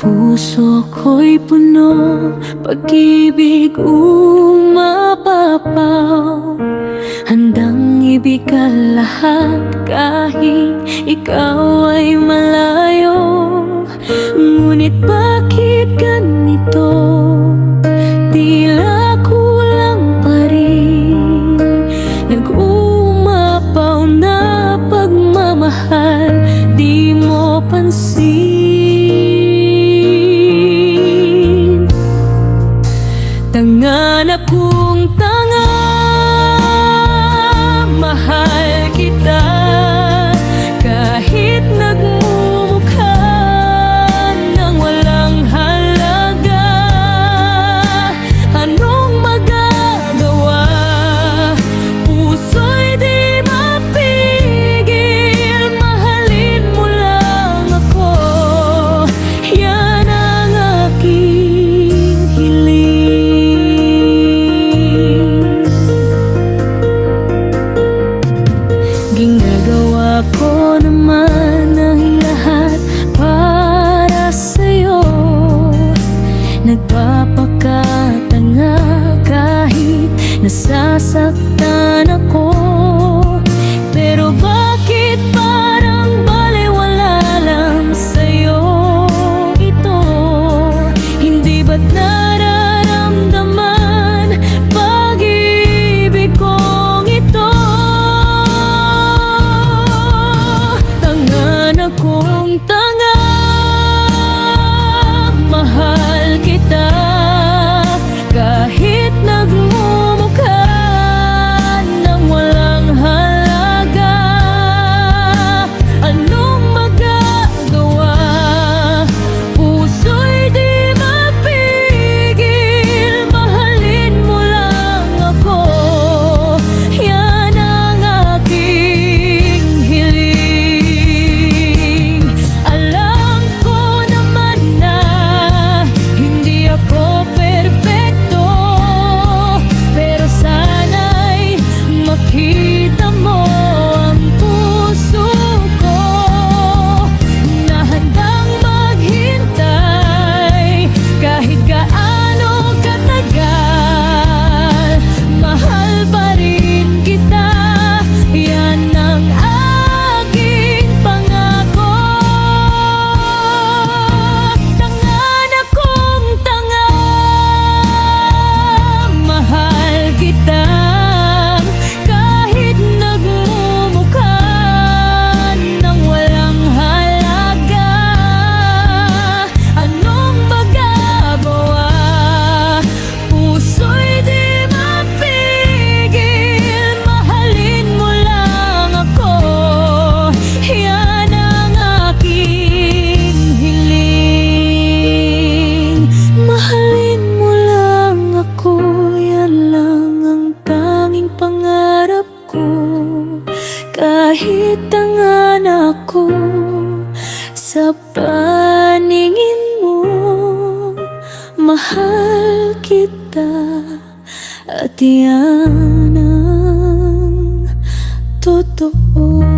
Puso ko'y puno, pag-ibig umapapaw. Handang ibig lahat kahit ikaw ay malayo. Ngunit ba aku Nagawa ko naman ang lahat para sa'yo. Nagpapakatanga kahit nasasaktan ako. Kahit ang anak ko sa paningin mo Mahal kita at yan ang totoo.